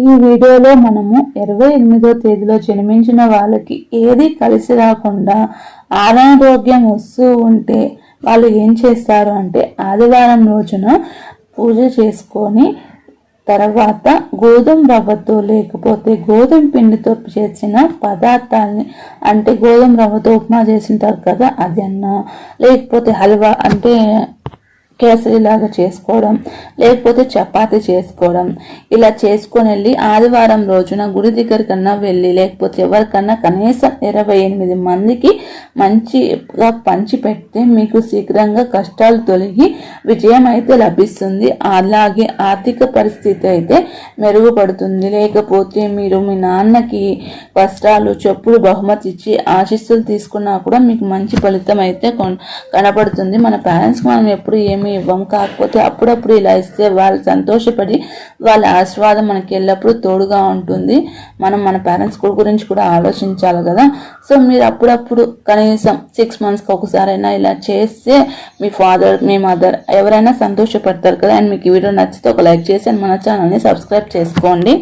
ఈ వీడియోలో మనము ఇరవై ఎనిమిదో తేదీలో జన్మించిన వాళ్ళకి ఏది కలిసి రాకుండా అనారోగ్యం వస్తూ ఉంటే వాళ్ళు ఏం చేస్తారు అంటే ఆదివారం రోజున పూజ చేసుకొని తర్వాత గోధుమ రవ్వతో లేకపోతే గోధుమ పిండితో చేసిన పదార్థాలని అంటే గోధుమ రవ్వతో ఉప్మా చేసింటారు కదా అదన్నా లేకపోతే హల్వా అంటే కేసరిలాగా చేసుకోవడం లేకపోతే చపాతి చేసుకోవడం. ఇలా చేసుకొని వెళ్ళి ఆదివారం రోజున గుడి దగ్గరికన్నా వెళ్ళి లేకపోతే ఎవరికన్నా కనీసం ఇరవై ఎనిమిది మందికి మంచిగా పంచిపెడితే మీకు శీఘ్రంగా కష్టాలు తొలగి విజయం అయితే లభిస్తుంది. అలాగే ఆర్థిక పరిస్థితి అయితే మెరుగుపడుతుంది. లేకపోతే మీరు మీ నాన్నకి కష్టాలు చెప్పులు బహుమతి ఇచ్చి ఆశీస్సులు తీసుకున్నా కూడా మీకు మంచి ఫలితం అయితే కనపడుతుంది. మన పేరెంట్స్కి మనం ఎప్పుడు ఏమి ఇవ్వం కాకపోతే అప్పుడప్పుడు ఇలా ఇస్తే వాళ్ళు సంతోషపడి వాళ్ళ ఆశీర్వాదం మనకి ఎల్లప్పుడూ తోడుగా ఉంటుంది. మనం మన పేరెంట్స్ గురించి కూడా ఆలోచించాలి కదా. సో మీరు అప్పుడప్పుడు కనీసం సిక్స్ మంత్స్కి ఒకసారైనా ఇలా చేస్తే మీ ఫాదర్ మీ మదర్ ఎవరైనా సంతోషపడతారు కదా. అండ్ మీకు ఈ వీడియో నచ్చితే ఒక లైక్ చేసి అండ్ మన ఛానల్ని సబ్స్క్రైబ్ చేసుకోండి.